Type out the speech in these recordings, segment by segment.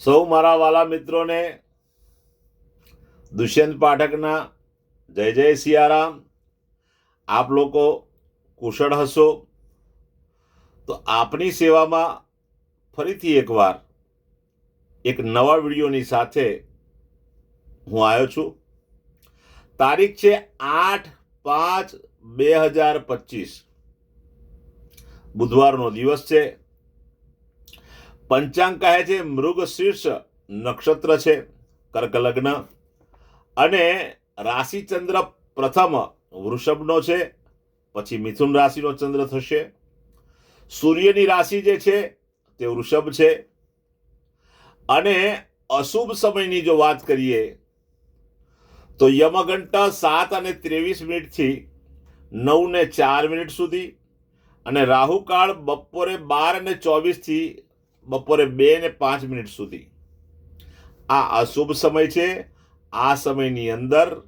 સૌ મારા વાલા મિત્રોને દુષ્યંત પાઠકના જય જય સિયારામ. આપ લોકો કુશળ હશો. તો આપની સેવામાં ફરીથી એકવાર એક નવા વિડીયોની સાથે હું આવ્યો છું. તારીખ છે આઠ પાંચ બે હજાર પચીસ. બુધવારનો દિવસ છે. પંચાંગ કહે છે, મૃગ શીર્ષ નક્ષત્ર છે, કર્ક લગ્ન. અને રાશિ ચંદ્ર પ્રથમ વૃષભનો છે, પછી મિથુન રાશિનો ચંદ્ર થશે. સૂર્યની રાશિ જે છે, તે વૃષભ છે. અને અશુભ સમયની જો વાત કરીએ, તો યમઘંટા સાત અને ત્રેવીસ મિનિટથી નવ ને ચાર મિનિટ સુધી અને રાહુકાળ બપોરે બાર અને ચોવીસથી બપોરે બે ને પાંચ મિનિટ સુધી. આ અશુભ સમય છે. આ સમયની અંદર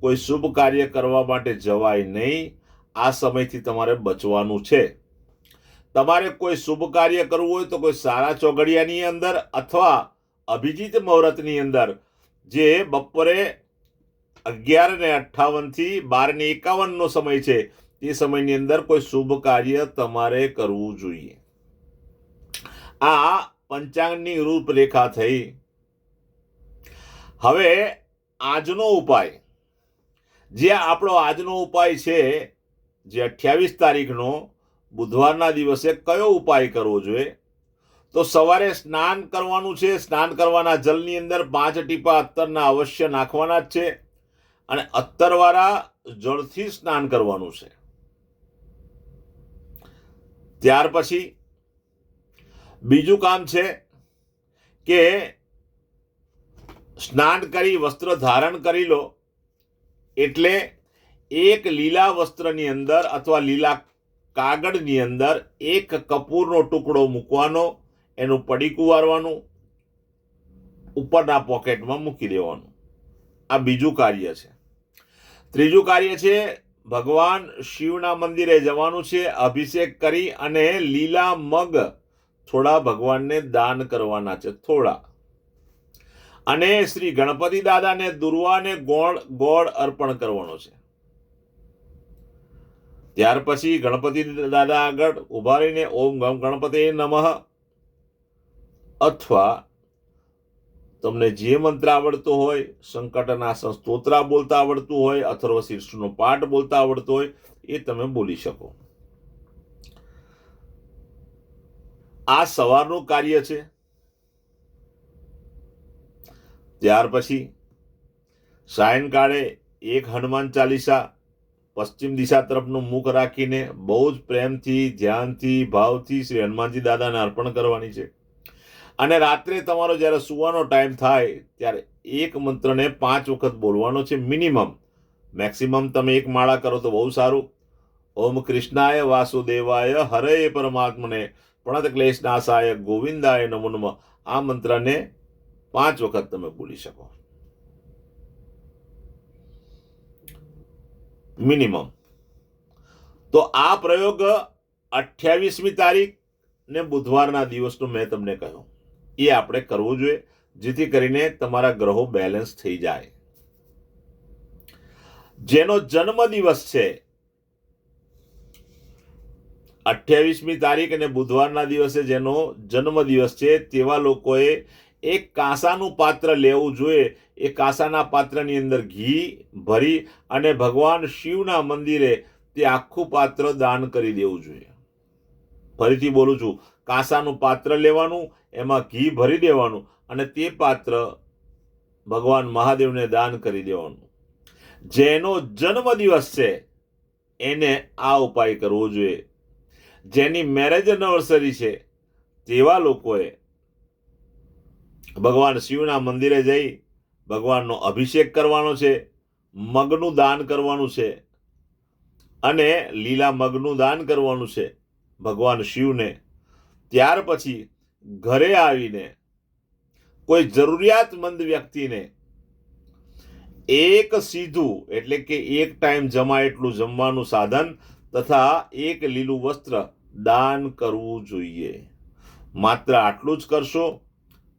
કોઈ શુભ કાર્ય કરવા માટે જવાય નહીં. આ સમયથી તમારે બચવાનું છે. તમારે કોઈ શુભ કાર્ય કરવું હોય તો કોઈ સારા ચોઘડિયાની અંદર અથવા અભિજીત મુહૂર્તની અંદર, જે બપોરે અગિયાર ને અઠ્ઠાવનથી બાર ને એકાવનનો સમય છે, તે સમયની અંદર કોઈ શુભ કાર્ય તમારે કરવું જોઈએ. આ પંચાંગની રૂપરેખા થઈ. હવે આજનો ઉપાય. જે આપણો આજનો ઉપાય છે, જે અઠ્યાવીસ તારીખનો બુધવારના દિવસે કયો ઉપાય કરવો જોઈએ? તો સવારે સ્નાન કરવાનું છે, સ્નાન કરવાના જલની અંદર પાંચ ટીપા અત્તરના અવશ્ય નાખવાના જ છે અને અત્તરવાળા જળથી સ્નાન કરવાનું છે. ત્યાર પછી બીજું કામ છે કે સ્નાન કરી, વસ્ત્ર ધારણ કરી લો. એટલે એક લીલા વસ્ત્રની અંદર અથવા લીલા કાગળની અંદર એક કપૂરનો ટુકડો મૂકવાનો, એનું પડીકું વારવાનું ઉપરના પોકેટમાં મૂકી દેવાનું. આ બીજું કાર્ય છે. ત્રીજું કાર્ય છે, ભગવાન શિવના મંદિરે જવાનું છે, અભિષેક કરી અને લીલા મગ થોડા ભગવાનને દાન કરવાના છે, થોડા. અને શ્રી ગણપતિ દાદાને દુર્વાને ગોળ ગોળ અર્પણ કરવાનો છે. ત્યાર પછી ગણપતિ દાદા આગળ ઊભા રહીને ઓમ ગમ ગણપતિ નમઃ. અથવા તમને જે મંત્ર આવડતો હોય સંકટનાશન સ્તોત્રા બોલતા આવડતું હોય અથર્વ શીર્ષનો પાઠ બોલતા આવડતો હોય, એ તમે બોલી શકો. આ સવારનું કાર્ય છે. ત્યાર પછી સાયંકાળે એક હનુમાન ચાલીસા પશ્ચિમ દિશા તરફનું મુખ રાખીને બહુ જ પ્રેમથી, ધ્યાનથી, ભાવથી શ્રી હનુમાનજી દાદાને અર્પણ કરવાની છે. અને રાત્રે તમારો જ્યારે સુવાનો ટાઈમ થાય ત્યારે એક મંત્રને પાંચ વખત બોલવાનો છે મિનિમમ. મેક્સિમમ તમે એક માળા કરો તો બહુ સારું. ઓમ કૃષ્ણાય વાસુદેવાય હરે પરમાત્મને. પ્રણત ક્લેશ નાશાય ગોવિંદાય નમો નમઃ. આ મંત્રને પાંચ વખત તમે બોલી શકો. મિનિમમ. તો આ પ્રયોગ અઠ્યાવીસમી તારીખ ને બુધવારના દિવસનો મેં તમને કહ્યું. એ આપણે કરવું જોઈએ, જેથી કરીને તમારા ગ્રહો બેલેન્સ થઈ જાય. જેનો જન્મ દિવસ છે અઠ્યાવીસમી તારીખ અને બુધવારના દિવસે જેનો જન્મ દિવસ છે, તેવા લોકોએ એક કાંસાનું પાત્ર લેવું જોઈએ. એ કાંસાના પાત્રની અંદર ઘી ભરી અને ભગવાન શિવના મંદિરે તે આખું પાત્ર દાન કરી દેવું જોઈએ. ફરીથી બોલું છું, કાંસાનું પાત્ર લેવાનું, એમાં ઘી ભરી દેવાનું અને તે પાત્ર ભગવાન મહાદેવને દાન કરી દેવાનું. જેનો જન્મ દિવસ છે, એને આ ઉપાય કરવો જોઈએ. જેની મેરેજ એનિવર્સરી છે, તેવા લોકોએ ભગવાન શિવના મંદિરે જઈ ભગવાનનો અભિષેક કરવાનો છે, મગનું દાન કરવાનું છે અને લીલા મગનું દાન કરવાનું છે ભગવાન શિવને. ત્યાર પછી ઘરે આવીને કોઈ જરૂરિયાતમંદ વ્યક્તિને એક સીધું, એટલે કે એક ટાઈમ જમા એટલું જમવાનું સાધન તથા એક લીલું વસ્ત્ર દાન કરવું જોઈએ. માત્ર આટલું જ કરશો?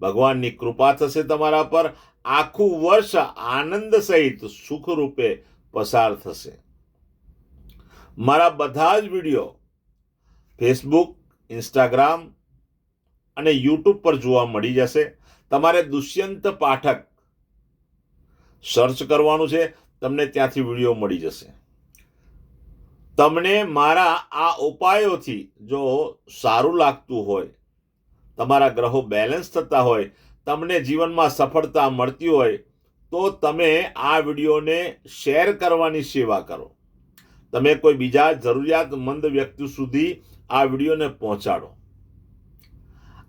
ભગવાનની કૃપા થશે તમારા પર. આખું વર્ષ આનંદ સહિત સુખરૂપે પસાર થશે. મારા બધા જ વીડિયો ફેસબુક ઇન્સ્ટાગ્રામ અને યુટ્યુબ પર જોવા મળી જશે. તમારે દુષ્યંત પાઠક સર્ચ કરવાનું છે. તમને ત્યાંથી વીડિયો મળી જશે. તમને મારા આ ઉપાયોથી જો સારું લાગતું હોય, તમારા ગ્રહો બેલેન્સ થતા હોય, તમને જીવનમાં સફળતા મળતી હોય, તો તમે આ વિડીયોને શેર કરવાની સેવા કરો. તમે કોઈ બીજા જરૂરિયાતમંદ વ્યક્તિ સુધી આ વિડીયોને પહોંચાડો.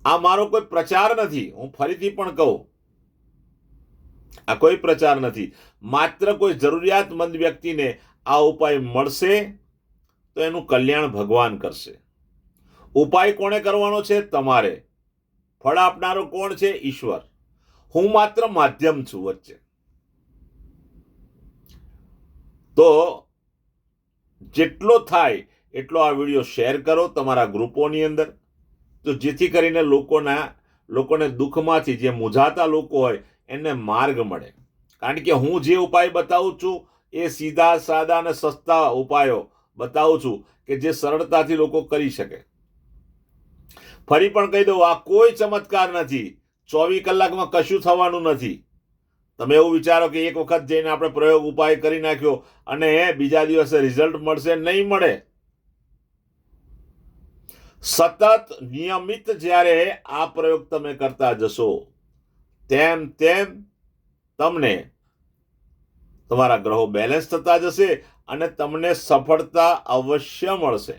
આ મારો કોઈ પ્રચાર નથી, હું ફરીથી પણ કહું. આ કોઈ પ્રચાર નથી. માત્ર કોઈ જરૂરિયાતમંદ વ્યક્તિને આ ઉપાય મળશે તો એનું કલ્યાણ ભગવાન કરશે. ઉપાય કોણે કરવાનો છે? તમારે. ફળ આપનારો કોણ છે? ઈશ્વર. હું માત્ર માધ્યમ છું વચ્ચે. તો જેટલો થાય એટલો આ વીડિયો શેર કરો તમારા ગ્રુપોની અંદર. તો જેથી કરીને લોકોના, લોકોને દુઃખમાંથી જે મૂંઝાતા લોકો હોય એને માર્ગ મળે. કારણ કે હું જે ઉપાય બતાવું છું એ સીધા, સાદા અને સસ્તા ઉપાયો બતાવું છું કે જે સરળતાથી લોકો કરી શકે. ફરી પણ કહી દઉં, આ કોઈ ચમત્કાર નથી. ચોવીસ કલાકમાં કશું થવાનું નથી. તમે એવું વિચારો કે એક વખત જઈને આપણે પ્રયોગ ઉપાય કરી નાખ્યો અને બીજા દિવસે રિઝલ્ટ મળશે, નહીં મળે. સતત નિયમિત જ્યારે આ પ્રયોગ તમે કરતા જશો, તેમ તેમ તમને તમારા ગ્રહો બેલેન્સ થતા જશે અને તમને સફળતા અવશ્ય મળશે.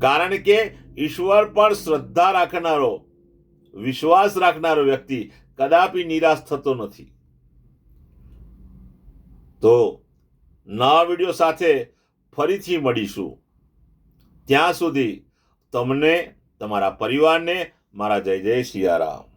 કારણ કે ઈશ્વર પર શ્રદ્ધા રાખનારો, વિશ્વાસ રાખનારો વ્યક્તિ કદાપી નિરાશ થતો નથી. તો નવા વીડિયો સાથે ફરીથી મળીશું. ત્યાં સુધી તમને, તમારા પરિવારને મારા જય જય સિયારામ.